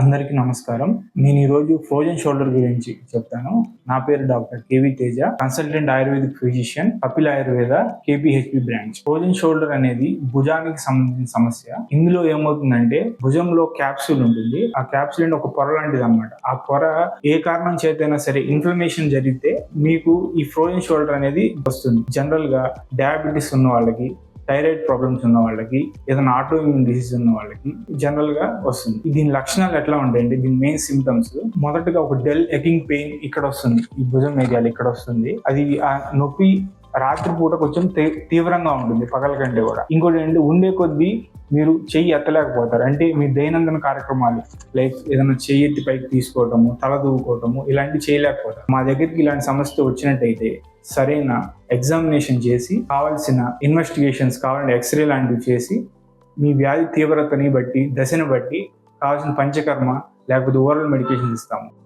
అందరికీ నమస్కారం. నేను ఈరోజు ఫ్రోజన్ షోల్డర్ గురించి చెప్తాను. నా పేరు doctor KV Teja consultant Ayurvedic physician Kapil Ayurveda KPHB branch frozen shoulder అనేది భుజానికి సంబంధించిన సమస్య. ఇందులో ఏమవుతుందంటే భుజంలో క్యాప్సూల్ ఉంటుంది. ఆ క్యాప్సూల్ అంటే ఒక పొర లాంటిది అనమాట ఆ పొర ఏ కారణం చేతైనా సరే ఇన్ఫ్లమేషన్ జరిగితే మీకు ఈ ఫ్రోజన్ షోల్డర్ అనేది వస్తుంది. జనరల్గా డయాబెటీస్ ఉన్న వాళ్ళకి థైరాయిడ్ ప్రాబ్లమ్స్ ఉన్న వాళ్ళకి ఏదైనా ఆటో ఇమ్యూన్ డిసీజ్ ఉన్న వాళ్ళకి జనరల్గా వస్తుంది. దీని లక్షణాలు ఎట్లా ఉంటాయండి దీని మెయిన్ సిమ్టమ్స్ మొదటగా ఒక డెల్ ఎకింగ్ పెయిన్ ఇక్కడ వస్తుంది. ఈ భుజం ఏరియాలు ఇక్కడ వస్తుంది. అది ఆ నొప్పి రాత్రిపూట కొంచెం తీ- తీవ్రంగా ఉంటుంది పగల కంటే కూడా. ఇంకోటి ఏంటి ఉండే కొద్దీ మీరు చెయ్యి ఎత్తలేకపోతారు. అంటే మీ దైనందిన కార్యక్రమాలు లైక్ ఏదైనా చెయ్యి ఎత్తి పైకి తీసుకోవటము తల దూకోవటము ఇలాంటివి చేయలేకపోతారు. మా దగ్గరికి ఇలాంటి సమస్య వచ్చినట్టయితే సరైన ఎగ్జామినేషన్ చేసి కావాల్సిన ఇన్వెస్టిగేషన్స్ కావాలంటే ఎక్స్రే లాంటివి చేసి మీ వ్యాధి తీవ్రతని బట్టి దశని బట్టి కావాల్సిన పంచకర్మ లేకపోతే ఓరల్ మెడికేషన్ ఇస్తాము.